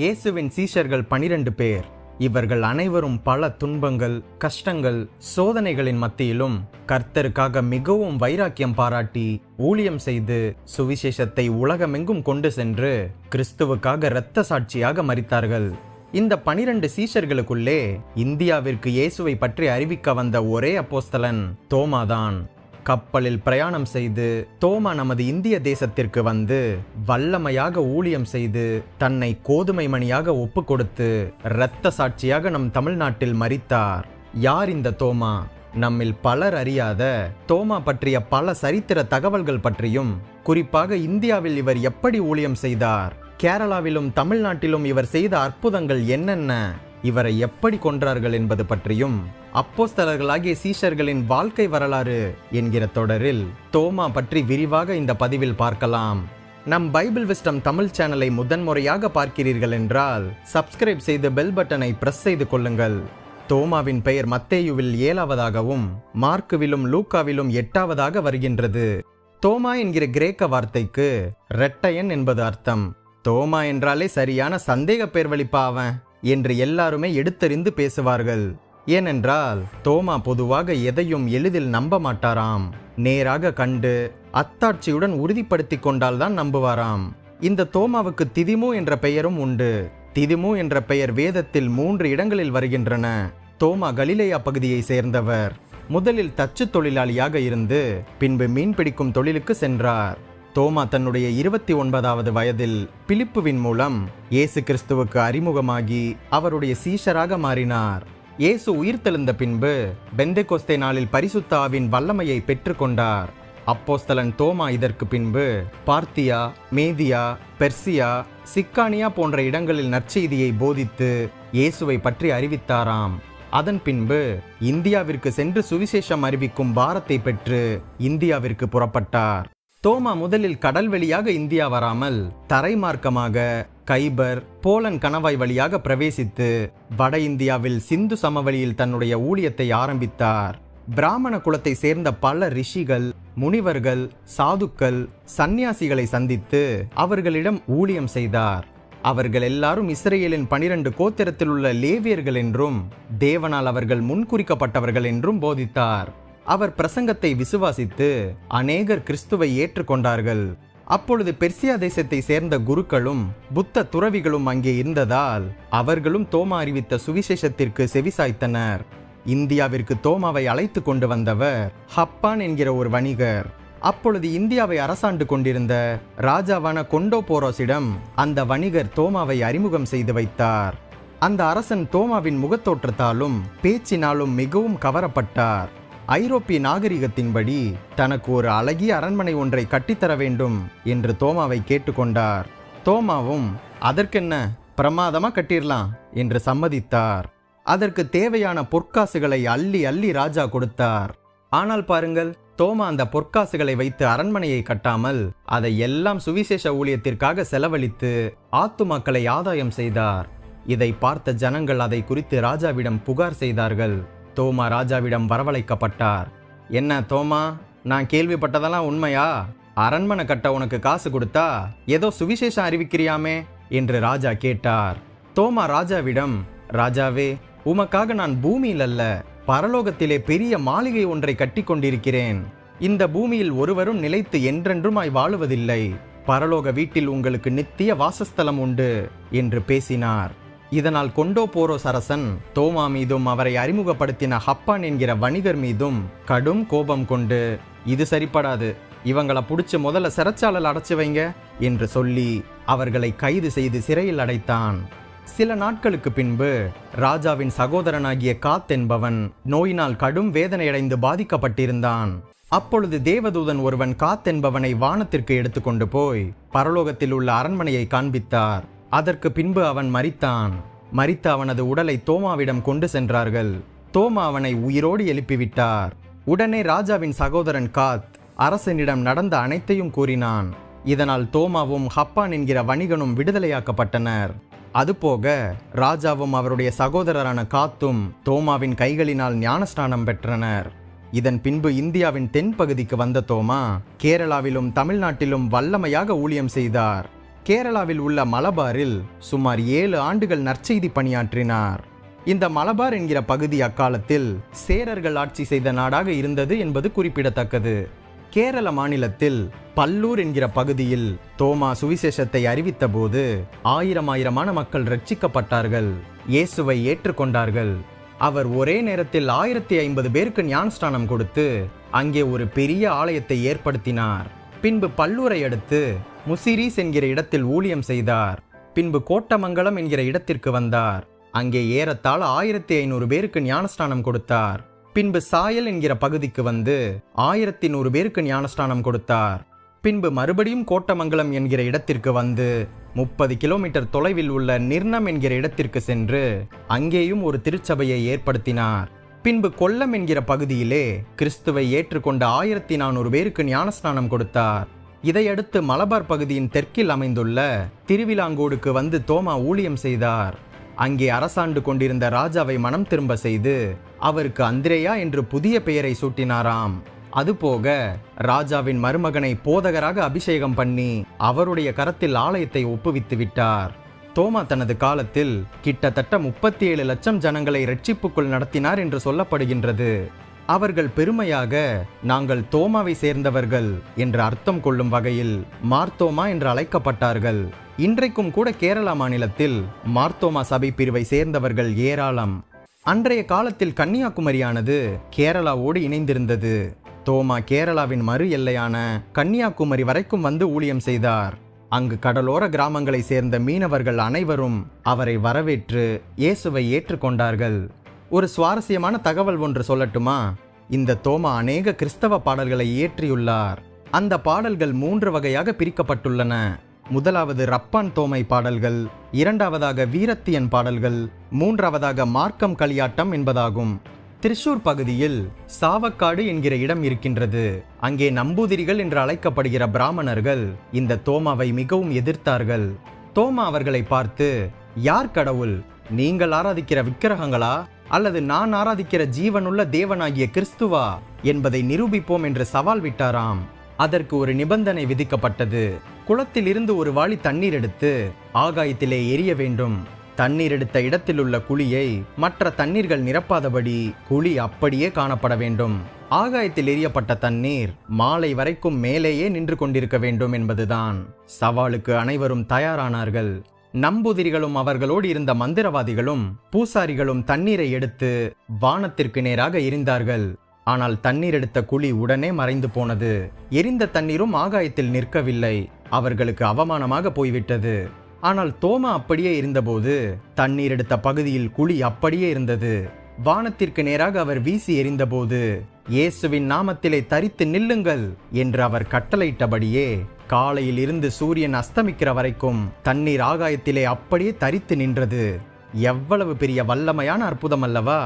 இயேசுவின் சீஷர்கள் பனிரெண்டு பேர். இவர்கள் அனைவரும் பல துன்பங்கள் கஷ்டங்கள் சோதனைகளின் மத்தியிலும் கர்த்தருக்காக மிகவும் வைராக்கியம் பாராட்டி ஊழியம் செய்து சுவிசேஷத்தை உலகமெங்கும் கொண்டு சென்று கிறிஸ்துவுக்காக இரத்த சாட்சியாக மறித்தார்கள் இந்த பனிரெண்டு சீஷர்களுக்குள்ளே இந்தியாவிற்கு இயேசுவை பற்றி அறிவிக்க வந்த ஒரே அப்போஸ்தலன் தோமாதான். கப்பலில் பிரயாணம் செய்து தோமா நமது இந்திய தேசத்திற்கு வந்து வல்லமையாக ஊழியம் செய்து தன்னை கோதுமை மணியாக ஒப்பு கொடுத்து இரத்த சாட்சியாக நம் தமிழ்நாட்டில் மறித்தார் யார் இந்த தோமா? நம்மில் பலர் அறியாத தோமா பற்றிய பல சரித்திர தகவல்கள் பற்றியும் குறிப்பாக இந்தியாவில் இவர் எப்படி ஊழியம் செய்தார்? கேரளாவிலும் தமிழ்நாட்டிலும் இவர் செய்த அற்புதங்கள் என்னென்ன? இவரை எப்படி கொன்றார்கள் என்பது பற்றியும் அப்போஸ்தலர்களாகிய சீஷர்களின் வாழ்க்கை வரலாறு என்கிற தொடரில் தோமா பற்றி விரிவாக இந்த பதிவில் பார்க்கலாம். நம் பைபிள் விஸ்டம் தமிழ் சேனலை முதன்முறையாக பார்க்கிறீர்கள் என்றால் சப்ஸ்கிரைப் செய்து பெல் பட்டனை பிரஸ் செய்து கொள்ளுங்கள். தோமாவின் பெயர் மத்தேயுவில் ஏழாவதாகவும் மார்க்குவிலும் லூக்காவிலும் எட்டாவதாக வருகின்றது. தோமா என்கிற கிரேக்க வார்த்தைக்கு ரெட்டையன் என்பது அர்த்தம். தோமா என்றாலே சரியான சந்தேக பேர் என்று எல்லாருமே எடுத்தறிந்து பேசுவார்கள். ஏனென்றால் தோமா பொதுவாக எதையும் எளிதில் நம்ப மாட்டாராம். நேராக கண்டு அத்தாட்சியுடன் உறுதிப்படுத்தி கொண்டால்தான் நம்புவாராம். இந்த தோமாவுக்கு திதிமு என்ற பெயரும் உண்டு. திதிமு என்ற பெயர் வேதத்தில் மூன்று இடங்களில் வருகின்றன. தோமா கலிலேயா பகுதியை சேர்ந்தவர். முதலில் தச்சு தொழிலாளியாக இருந்து பின்பு மீன் பிடிக்கும் தொழிலுக்கு சென்றார். தோமா தன்னுடைய இருபத்தி ஒன்பதாவது வயதில் பிலிப்புவின் மூலம் இயேசு கிறிஸ்துவுக்கு அறிமுகமாகி அவருடைய சீஷராக மாறினார். இயேசு உயிர்த்தெழுந்த பின்பு பெந்தெகோஸ்தே நாளில் பரிசுத்தாவின் வல்லமையை பெற்றுக்கொண்டார். அப்போஸ்தலன் தோமா இதற்கு பின்பு பார்த்தியா மேதியா பெர்சியா சிக்கானியா போன்ற இடங்களில் நற்செய்தியை போதித்து இயேசுவை பற்றி அறிவித்தாராம். அதன் பின்பு இந்தியாவிற்கு சென்று சுவிசேஷம் அறிவிக்கும் பாரத்தை பெற்று இந்தியாவிற்கு புறப்பட்டார். தோமா முதலில் கடல் வழியாக இந்தியா வராமல் தரைமார்க்கமாக கைபர் போலன் கணவாய் வழியாக பிரவேசித்து வட இந்தியாவில் சிந்து சமவெளியில் தன்னுடைய ஊழியத்தை ஆரம்பித்தார். பிராமண குலத்தை சேர்ந்த பல ரிஷிகள் முனிவர்கள் சாதுக்கள் சந்நியாசிகளை சந்தித்து அவர்களிடம் ஊழியம் செய்தார். அவர்கள் எல்லாரும் இஸ்ரேலின் பனிரெண்டு கோத்திரத்தில் உள்ள லேவியர்கள் என்றும் தேவனால் அவர்கள் முன்குறிக்கப்பட்டவர்கள் என்றும் போதித்தார். அவர் பிரசங்கத்தை விசுவாசித்து அநேகர் கிறிஸ்துவை ஏற்றுக்கொண்டார்கள். அப்பொழுது பெர்சியா தேசத்தை சேர்ந்த குருக்களும் புத்த துறவிகளும் அங்கே இருந்ததால் அவர்களும் தோமா அறிவித்த சுவிசேஷத்திற்கு செவிசாய்த்தனர். இந்தியாவிற்கு தோமாவை அழைத்து கொண்டு வந்தவர் ஹப்பான் என்கிற ஒரு வணிகர். அப்பொழுது இந்தியாவை அரசாண்டு கொண்டிருந்த ராஜாவான கொண்டோ போரோஸிடம் அந்த வணிகர் தோமாவை அறிமுகம் செய்து வைத்தார். அந்த அரசன் தோமாவின் முகத்தோற்றத்தாலும் பேச்சினாலும் மிகவும் கவரப்பட்டார். ஐரோப்பிய நாகரிகத்தின்படி தனக்கு ஒரு அழகிய அரண்மனை ஒன்றை கட்டித்தர வேண்டும் என்று தோமாவை கேட்டுக்கொண்டார். தோமாவும் அதற்கென்ன? பிரமாதமா கட்டிடலாம் என்று சம்மதித்தார். அதற்கு தேவையான பொற்காசுகளை அள்ளி அள்ளி ராஜா கொடுத்தார். ஆனால் பாருங்கள் தோமா அந்த பொற்காசுகளை வைத்து அரண்மனையை கட்டாமல் அதை எல்லாம் சுவிசேஷ ஊழியத்திற்காக செலவழித்து ஆத்து மக்களை ஆதாயம் செய்தார். இதை பார்த்த ஜனங்கள் அதை குறித்து ராஜாவிடம் புகார் செய்தார்கள். தோமா ராஜாவிடம் வரவழைக்கப்பட்டார். என்ன தோமா நான் கேள்விப்பட்டதெல்லாம் உண்மையா? அரண்மனை கட்ட உனக்கு காசு கொடுத்தா ஏதோ சுவிசேஷம் அறிவிக்கிறியாமே? என்று ராஜா கேட்டார். தோமா ராஜாவிடம் ராஜாவே உமக்காக நான் பூமியில் அல்ல பரலோகத்திலே பெரிய மாளிகை ஒன்றை கட்டி கொண்டிருக்கிறேன். இந்த பூமியில் ஒருவரும் நிலைத்து என்றென்றுமாய் வாழுவதில்லை. பரலோக வீட்டில் உங்களுக்கு நித்திய வாசஸ்தலம் உண்டு என்று பேசினார். இதனால் கொண்டோ போரோஸ் அரசன் தோமா மீதும் அவரை அறிமுகப்படுத்தின ஹப்பான் என்கிற வணிகர் மீதும் கடும் கோபம் கொண்டு இது சரிப்படாது. இவங்களை புடிச்சு முதல்ல சிறைச்சாலையில் அடைச்சு வைங்க என்று சொல்லி அவர்களை கைது செய்து சிறையில் அடைத்தான். சில நாட்களுக்கு பின்பு ராஜாவின் சகோதரனாகிய காத் என்பவன் நோயினால் கடும் வேதனையடைந்து பாதிக்கப்பட்டிருந்தான். அப்பொழுது தேவதூதன் ஒருவன் காத் என்பவனை வானத்திற்கு எடுத்துக்கொண்டு போய் பரலோகத்தில் உள்ள அரண்மனையை காண்பித்தார். அதற்கு பின்பு அவன் மரித்தான். மரித்த அவனது உடலை தோமாவிடம் கொண்டு சென்றார்கள். தோமா அவனை உயிரோடு எழுப்பிவிட்டார். உடனே ராஜாவின் சகோதரன் காத் அரசனிடம் நடந்த அனைத்தையும் கூறினான். இதனால் தோமாவும் ஹப்பான் என்கிற வணிகனும் விடுதலையாக்கப்பட்டனர். அதுபோக ராஜாவும் அவருடைய சகோதரரான காத்தும் தோமாவின் கைகளினால் ஞானஸ்நானம் பெற்றனர். இதன் பின்பு இந்தியாவின் தென்பகுதிக்கு வந்த தோமா கேரளாவிலும் தமிழ்நாட்டிலும் வல்லமையாக ஊழியம் செய்தார். கேரளாவில் உள்ள மலபாரில் சுமார் ஏழு ஆண்டுகள் நற்செய்தி பணியாற்றினார். இந்த மலபார் என்கிற பகுதி அக்காலத்தில் சேரர்கள் ஆட்சி செய்த நாடாக இருந்தது என்பது குறிப்பிடத்தக்கது. கேரள மாநிலத்தில் பல்லூர் என்கிற பகுதியில் தோமா சுவிசேஷத்தை அறிவித்தபோது ஆயிரம் ஆயிரமான மக்கள் ரட்சிக்கப்பட்டார்கள். இயேசுவை ஏற்றுக்கொண்டார்கள். அவர் ஒரே நேரத்தில் ஆயிரத்தி ஐம்பது பேருக்கு ஞானஸ்தானம் கொடுத்து அங்கே ஒரு பெரிய ஆலயத்தை ஏற்படுத்தினார். பின்பு பல்லூரை அடுத்து முசிரீஸ் என்கிற இடத்தில் ஊழியம் செய்தார். பின்பு கோட்டமங்கலம் என்கிற இடத்திற்கு வந்தார். அங்கே ஏறத்தாழ ஆயிரத்தி ஐநூறு பேருக்கு ஞானஸ்தானம் கொடுத்தார். பின்பு சாயல் என்கிற பகுதிக்கு வந்து ஆயிரத்தி நூறு பேருக்கு ஞானஸ்தானம் கொடுத்தார். பின்பு மறுபடியும் கோட்டமங்கலம் என்கிற இடத்திற்கு வந்து முப்பது கிலோமீட்டர் தொலைவில் உள்ள நிர்ணம் என்கிற இடத்திற்கு சென்று அங்கேயும் ஒரு திருச்சபையை ஏற்படுத்தினார். பின்பு கொல்லம் என்கிற பகுதியிலே கிறிஸ்துவை ஏற்றுக்கொண்ட ஆயிரத்தி நானூறு பேருக்கு ஞானஸ்நானம் கொடுத்தார். இதையடுத்து மலபார் பகுதியின் தெற்கில் அமைந்துள்ள திருவிலாங்கோடுக்கு வந்து தோமா ஊழியம் செய்தார். அங்கே அரசாண்டு கொண்டிருந்த ராஜாவை மனம் திரும்ப செய்து அவருக்கு அந்திரேயா என்று புதிய பெயரை சூட்டினாராம். அதுபோக ராஜாவின் மருமகனை போதகராக அபிஷேகம் பண்ணி அவருடைய கரத்தில் ஆலயத்தை ஒப்புவித்து விட்டார். தோமா தனது காலத்தில் கிட்டத்தட்ட முப்பத்தி ஏழு லட்சம் ஜனங்களை ரட்சிப்புக்குள் நடத்தினார் என்று சொல்லப்படுகின்றது. அவர்கள் பெருமையாக நாங்கள் தோமாவை சேர்ந்தவர்கள் என்று அர்த்தம் கொள்ளும் வகையில் மார்த்தோமா என்று அழைக்கப்பட்டார்கள். இன்றைக்கும் கூட கேரளா மாநிலத்தில் மார்த்தோமா சபை பிரிவை சேர்ந்தவர்கள் ஏராளம். அன்றைய காலத்தில் கன்னியாகுமரியானது கேரளாவோடு இணைந்திருந்தது. தோமா கேரளாவின் மறு எல்லையான கன்னியாகுமரி வரைக்கும் வந்து ஊழியம் செய்தார். அங்கு கடலோர கிராமங்களை சேர்ந்த மீனவர்கள் அனைவரும் அவரை வரவேற்று இயேசுவை ஏற்றுக்கொண்டார்கள். ஒரு சுவாரஸ்யமான தகவல் ஒன்று சொல்லட்டுமா? இந்த தோமா அநேக கிறிஸ்தவ பாடல்களை இயற்றியுள்ளார். அந்த பாடல்கள் மூன்று வகையாக பிரிக்கப்பட்டுள்ளன. முதலாவது ரப்பான் தோமை பாடல்கள் இரண்டாவதாக வீரத்தியன் பாடல்கள் மூன்றாவதாக மார்க்கம் களியாட்டம் என்பதாகும். திருச்சூர் பகுதியில் சாவக்காடு என்கிற இடம் இருக்கின்றது. அங்கே நம்பூதிரிகள் என்று அழைக்கப்படுகிற பிராமணர்கள் இந்த தோமாவை மிகவும் எதிர்த்தார்கள். தோமா அவர்களை பார்த்து யார் கடவுள்? நீங்கள் ஆராதிக்கிற விக்கிரகங்களா? அல்லது நான் ஆராதிக்கிற ஜீவனுள்ள தேவனாகிய கிறிஸ்துவா என்பதை நிரூபிப்போம் என்று சவால் விட்டாராம். அதற்கு ஒரு நிபந்தனை விதிக்கப்பட்டது. குளத்தில் இருந்து ஒரு வாளி தண்ணீர் எடுத்து ஆகாயத்திலே எரிய வேண்டும். தண்ணீர் எடுத்த இடத்தில் உள்ள குழியை மற்ற தண்ணீர்கள் நிரப்பாதபடி குழி அப்படியே காணப்பட வேண்டும். ஆகாயத்தில் எரியப்பட்ட தண்ணீர் மாலை வரைக்கும் மேலேயே நின்று கொண்டிருக்க வேண்டும் என்பதுதான். சவாலுக்கு அனைவரும் தயாரானார்கள். நம்புதிரிகளும் அவர்களோடு இருந்த மந்திரவாதிகளும் பூசாரிகளும் தண்ணீரை எடுத்து வானத்திற்கு நேராக எரிந்தார்கள். ஆனால் தண்ணீர் எடுத்த குழி உடனே மறைந்து போனது. எரிந்த தண்ணீரும் ஆகாயத்தில் நிற்கவில்லை. அவர்களுக்கு அவமானமாக போய்விட்டது. ஆனால் தோமா அப்படியே இருந்தபோது தண்ணீர் எடுத்த பகுதியில் குழி அப்படியே இருந்தது. வானத்திற்கு நேராக அவர் வீசி எறிந்தபோது இயேசுவின் நாமத்திலே தரித்து நில்லுங்கள் என்று அவர் கட்டளையிட்டபடியே காலையில் இருந்து சூரியன் அஸ்தமிக்கிற வரைக்கும் தண்ணீர் ஆகாயத்திலே அப்படியே தரித்து நின்றது. எவ்வளவு பெரிய வல்லமையான அற்புதம் அல்லவா!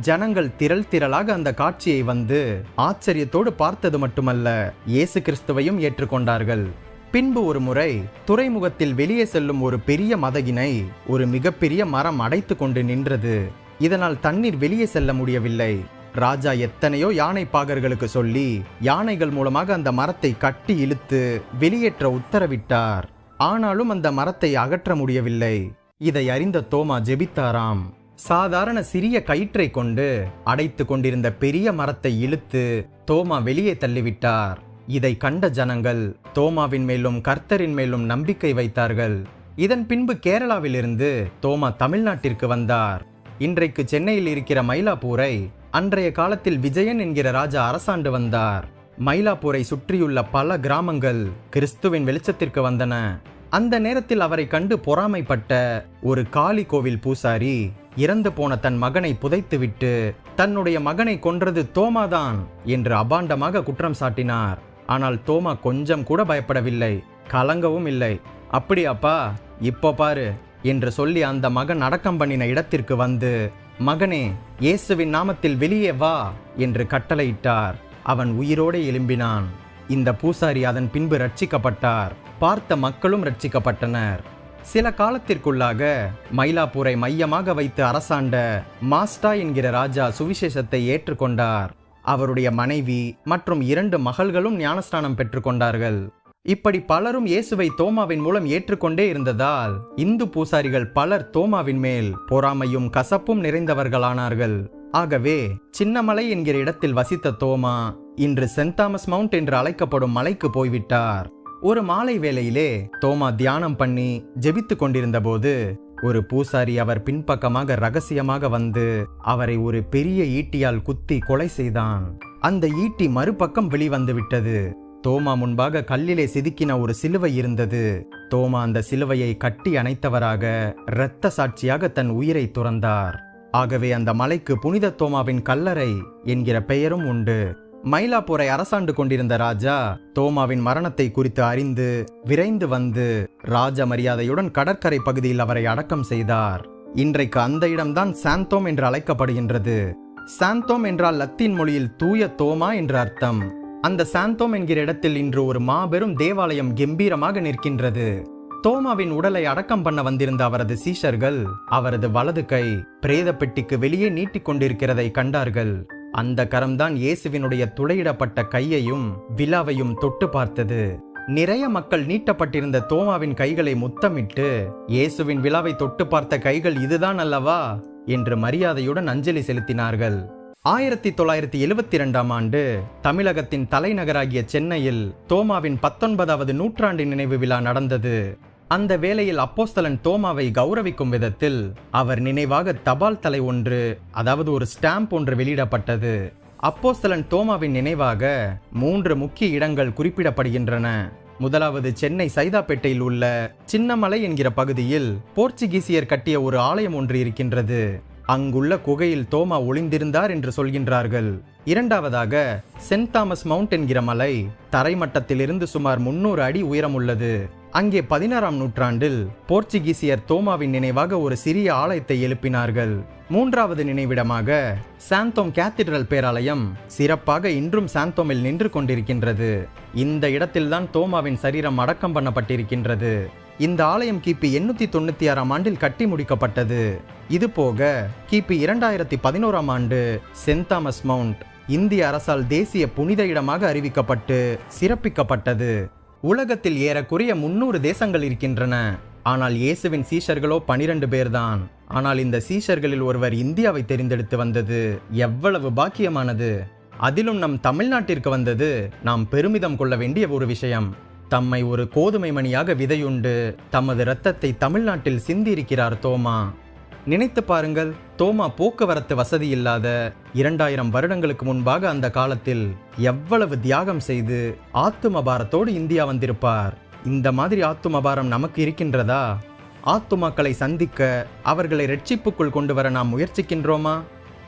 ஜனங்கள் திரள் திரளாக அந்த காட்சியை வந்து ஆச்சரியத்தோடு பார்த்தது மட்டுமல்ல இயேசு கிறிஸ்துவையும் ஏற்றுக்கொண்டார்கள். பின்பு ஒரு முறை துறைமுகத்தில் வெளியே செல்லும் ஒரு பெரிய மதகினை ஒரு மிகப்பெரிய மரம் அடைத்து கொண்டு நின்றது. இதனால் தண்ணீர் வெளியே செல்ல முடியவில்லை. ராஜா எத்தனையோ யானை பாகர்களுக்கு சொல்லி யானைகள் மூலமாக அந்த மரத்தை கட்டி இழுத்து வெளியேற்ற உத்தரவிட்டார். ஆனாலும் அந்த மரத்தை அகற்ற முடியவில்லை. இதை அறிந்த தோமா ஜெபித்தாராம். சாதாரண சிறிய கயிற்றை கொண்டு அடைத்து கொண்டிருந்த பெரிய மரத்தை இழுத்து தோமா வெளியே தள்ளிவிட்டார். இதை கண்ட ஜனங்கள் தோமாவின் மேலும் கர்த்தரின் மேலும் நம்பிக்கை வைத்தார்கள். இதன் பின்பு கேரளாவிலிருந்து தோமா தமிழ்நாட்டிற்கு வந்தார். இன்றைக்கு சென்னையில் இருக்கிற மயிலாப்பூரை அன்றைய காலத்தில் விஜயன் என்கிற ராஜா அரசாண்டு வந்தார். மயிலாப்பூரை சுற்றியுள்ள பல கிராமங்கள் கிறிஸ்துவின் வெளிச்சத்திற்கு வந்தன. அந்த நேரத்தில் அவரை கண்டு பொறாமைப்பட்ட ஒரு காளி கோவில் பூசாரி இறந்து போன தன் மகனை புதைத்துவிட்டு தன்னுடைய மகனை கொன்றது தோமாதான் என்று அபாண்டமாக குற்றம் சாட்டினார். ஆனால் தோமா கொஞ்சம் கூட பயப்படவில்லை கலங்கவும் இல்லை. அப்படியாப்பா இப்போ பாரு என்று சொல்லி அந்த மகன் அடக்கம் பண்ணின இடத்திற்கு வந்து மகனே இயேசுவின் நாமத்தில் வெளியே வா என்று கட்டளையிட்டார். அவன் உயிரோடு எழும்பினான். இந்த பூசாரி அதன் பின்பு ரட்சிக்கப்பட்டார். பார்த்த மக்களும் ரட்சிக்கப்பட்டனர். சில காலத்திற்குள்ளாக மயிலாப்பூரை மையமாக வைத்து அரசாண்ட மாஸ்டா என்கிற ராஜா சுவிசேஷத்தை ஏற்றுக்கொண்டார். அவருடைய மனைவி மற்றும் இரண்டு மகள்களும் ஞானஸ்தானம் பெற்றுக்கொண்டார்கள். இப்படி பலரும் இயேசுவை தோமாவின் மூலம் ஏற்றுக்கொண்டே இருந்ததால் இந்து பூசாரிகள் பலர் தோமாவின் மேல் பொறாமையும் கசப்பும் நிறைந்தவர்களானார்கள். ஆகவே சின்னமலை என்கிற இடத்தில் வசித்த தோமா இன்று சென்ட் தாமஸ் மவுண்ட் என்று அழைக்கப்படும் மலைக்கு போய்விட்டார். ஒரு மாலை வேளையிலே தோமா தியானம் பண்ணி ஜெபித்துக் கொண்டிருந்தபோது ஒரு பூசாரி அவர் பின்பக்கமாக ரகசியமாக வந்து அவரை ஒரு பெரிய ஈட்டியால் குத்தி கொலை செய்தான். அந்த ஈட்டி மறுபக்கம் வெளிவந்து விட்டது தோமா முன்பாக கல்லிலே செதுக்கின ஒரு சிலுவை இருந்தது. தோமா அந்த சிலுவையை கட்டி அணைத்தவராக இரத்த சாட்சியாக தன் உயிரை துறந்தார். ஆகவே அந்த மலைக்கு புனித தோமாவின் கல்லறை என்கிற பெயரும் உண்டு. மயிலாப்பூரை அரசாண்டு கொண்டிருந்த ராஜா தோமாவின் மரணத்தை குறித்து அறிந்து விரைந்து வந்து ராஜ மரியாதையுடன் கடற்கரை பகுதியில் அவரை அடக்கம் செய்தார். இன்றைக்கு அந்த இடம்தான் சாந்தோம் என்று அழைக்கப்படுகின்றது. சாந்தோம் என்றால் லத்தீன் மொழியில் தூய தோமா என்று அர்த்தம். அந்த சாந்தோம் என்கிற இடத்தில் இன்று ஒரு மாபெரும் தேவாலயம் கம்பீரமாக நிற்கின்றது. தோமாவின் உடலை அடக்கம் பண்ண வந்திருந்த அவரது சீஷர்கள் அவரது வலது கை பிரேத பெட்டிக்கு வெளியே நீட்டிக் கொண்டிருக்கிறதை கண்டார்கள். அந்த கரம்தான் இயேசுவினுடைய துளையிடப்பட்ட கையையும் விழாவையும் தொட்டு பார்த்தது. நிறைய மக்கள் நீட்டப்பட்டிருந்த தோமாவின் கைகளை முத்தமிட்டு இயேசுவின் விழாவை தொட்டு பார்த்த கைகள் இதுதான் அல்லவா? என்று மரியாதையுடன் அஞ்சலி செலுத்தினார்கள். ஆயிரத்தி தொள்ளாயிரத்தி எழுபத்தி இரண்டாம் ஆண்டு தமிழகத்தின் தலைநகராகிய சென்னையில் தோமாவின் பத்தொன்பதாவது நூற்றாண்டு நினைவு விழா நடந்தது. அந்த வேளையில் அப்போஸ்தலன் தோமாவை கௌரவிக்கும் விதத்தில் அவர் நினைவாக தபால் தலை ஒன்று அதாவது ஒரு ஸ்டாம்ப் ஒன்று வெளியிடப்பட்டது. அப்போஸ்தலன் தோமாவின் நினைவாக மூன்று முக்கிய இடங்கள் குறிப்பிடப்படுகின்றன. முதலாவது சென்னை சைதாப்பேட்டையில் உள்ள சின்னமலை என்கிற பகுதியில் போர்ச்சுகீசியர் கட்டிய ஒரு ஆலயம் ஒன்று இருக்கின்றது. அங்குள்ள குகையில் தோமா ஒளிந்திருந்தார் என்று சொல்கின்றார்கள். இரண்டாவதாக சென்ட் தாமஸ் மவுண்ட் என்கிற மலை தரைமட்டத்திலிருந்து சுமார் முன்னூறு அடி உயரமுள்ளது. அங்கே பதினாறாம் நூற்றாண்டில் போர்ச்சுகீசியர் தோமாவின் நினைவாக ஒரு சிறிய ஆலயத்தை எழுப்பினார்கள். மூன்றாவது நினைவிடமாக சாந்தோம் கேத்திட்ரல் பேராலயம் சிறப்பாக இன்றும் சாந்தோமில் நின்று கொண்டிருக்கின்றது. இந்த இடத்தில்தான் தோமாவின் சரீரம் அடக்கம் பண்ணப்பட்டிருக்கின்றது. இந்த ஆலயம் கிபி எண்ணூத்தி தொண்ணூத்தி ஆறாம் ஆண்டில் கட்டி முடிக்கப்பட்டது. இது போக கிபி இரண்டாயிரத்தி பதினோராம் ஆண்டு சென்ட் தாமஸ் மவுண்ட் இந்திய அரசால் தேசிய புனித இடமாக அறிவிக்கப்பட்டு சிறப்பிக்கப்பட்டது. உலகத்தில் ஏறக்குறைய முன்னூறு தேசங்கள் இருக்கின்றன. ஆனால் இயேசுவின் சீஷர்களோ பனிரெண்டு பேர்தான். ஆனால் இந்த சீஷர்களில் ஒருவர் இந்தியாவை தெரிந்தெடுத்து வந்தது. எவ்வளவு பாக்கியமானது. அதிலும் நம் தமிழ்நாட்டிற்கு வந்தது. நாம் பெருமிதம் கொள்ள வேண்டிய ஒரு விஷயம். தம்மை ஒரு கோதுமை மணியாக விதையுண்டு தமது இரத்தத்தை தமிழ்நாட்டில் சிந்தியிருக்கிறார் தோமா? நினைத்து பாருங்கள் தோமா போக்குவரத்து வசதி இல்லாத இரண்டாயிரம் வருடங்களுக்கு முன்பாக அந்த காலத்தில் எவ்வளவு தியாகம் செய்து ஆத்துமபாரத்தோடு இந்தியா வந்திருப்பார். இந்த மாதிரி ஆத்துமபாரம் நமக்கு இருக்கின்றதா? ஆத்துமாக்களை சந்திக்க அவர்களை ரட்சிப்புக்குள் கொண்டு வர நாம் முயற்சிக்கின்றோமா?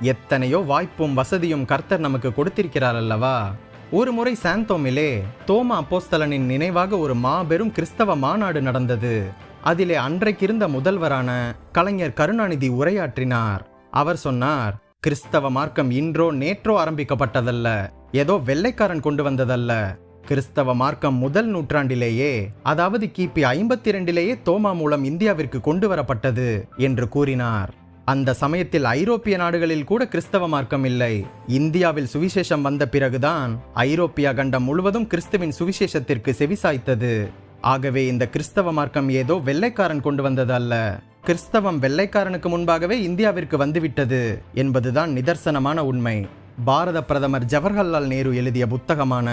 எத்தனையோ வாய்ப்பும் வசதியும் கர்த்தர் நமக்கு கொடுத்திருக்கிறார் அல்லவா? ஒரு முறை சாந்தோமிலே தோமா அப்போஸ்தலனின் நினைவாக ஒரு மாபெரும் கிறிஸ்தவ மாநாடு நடந்தது. அதிலே அன்றைக்கிருந்த முதல்வரான கலைஞர் கருணாநிதி உரையாற்றினார். அவர் சொன்னார் கிறிஸ்தவ மார்க்கம் இன்றோ நேற்றோ ஆரம்பிக்கப்பட்டதல்ல ஏதோ வெள்ளைக்காரன் கொண்டு வந்ததல்ல. கிறிஸ்தவ மார்க்கம் முதல் நூற்றாண்டிலேயே அதாவது கிபி ஐம்பத்தி இரண்டிலேயே தோமா மூலம் இந்தியாவிற்கு கொண்டு வரப்பட்டது என்று கூறினார். அந்த சமயத்தில் ஐரோப்பிய நாடுகளில் கூட கிறிஸ்தவ மார்க்கம் இல்லை. இந்தியாவில் சுவிசேஷம் வந்த பிறகுதான் ஐரோப்பிய கண்டம் முழுவதும் கிறிஸ்துவின் சுவிசேஷத்திற்கு செவிசாய்த்தது. ஆகவே இந்த கிறிஸ்தவ மார்க்கம் ஏதோ வெள்ளைக்காரன் கொண்டு வந்தது அல்ல கிறிஸ்தவம் வெள்ளைக்காரனுக்கு முன்பாகவே இந்தியாவிற்கு வந்துவிட்டது என்பதுதான் நிதர்சனமான உண்மை. பாரத பிரதமர் ஜவஹர்லால் நேரு எழுதிய புத்தகமான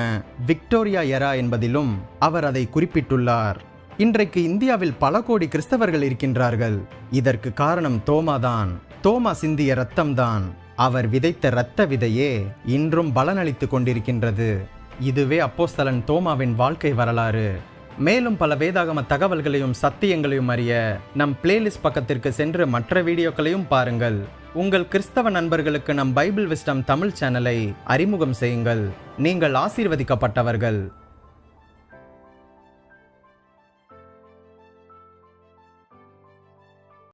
விக்டோரியா எரா என்பதிலும் அவர் அதை குறிப்பிட்டுள்ளார். இன்றைக்கு இந்தியாவில் பல கோடி கிறிஸ்தவர்கள் இருக்கின்றார்கள். இதற்கு காரணம் தோமா தான் தோமா சிந்திய ரத்தம்தான் அவர் விதைத்த இரத்த விதையே இன்றும் பலனளித்து கொண்டிருக்கின்றது. இதுவே அப்போஸ்தலன் தோமாவின் வாழ்க்கை வரலாறு. மேலும் பல வேதாகம தகவல்களையும் சத்தியங்களையும் அறிய நம் பிளேலிஸ்ட் பக்கத்திற்கு சென்று மற்ற வீடியோக்களையும் பாருங்கள். உங்கள் கிறிஸ்தவ நண்பர்களுக்கு நம் பைபிள் விஸ்டம் தமிழ் சேனலை அறிமுகம் செய்யுங்கள். நீங்கள் ஆசீர்வதிக்கப்பட்டவர்கள்.